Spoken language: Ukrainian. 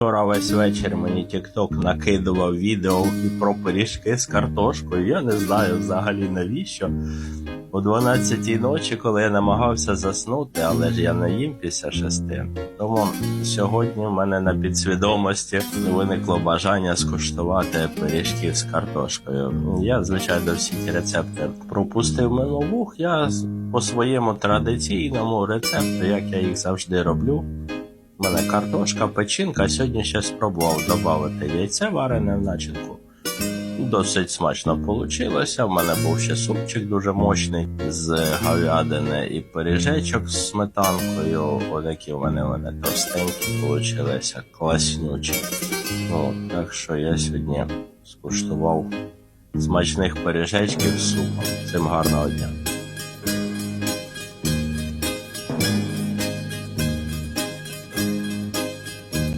Вчора весь вечір мені TikTok накидував відео і про пиріжки з картошкою. Я не знаю взагалі навіщо. О 12-й ночі, коли я намагався заснути, але ж я не їм після шести. Тому сьогодні в мене на підсвідомості виникло бажання скуштувати пиріжків з картошкою. Я, звичайно, всі ті рецепти пропустив мимо. Я по своєму традиційному рецепту, як я їх завжди роблю. У мене картошка, печінка. Сьогодні ще спробував додати яйце варене в начинку. Досить смачно вийшло. У мене був ще супчик дуже мощний з говядини і пиріжечок з сметанкою. Отакі в мене товстенькі вийшли, класнючі. Ну, так що я сьогодні скуштував смачних пиріжечків з супом. Всім гарного дня.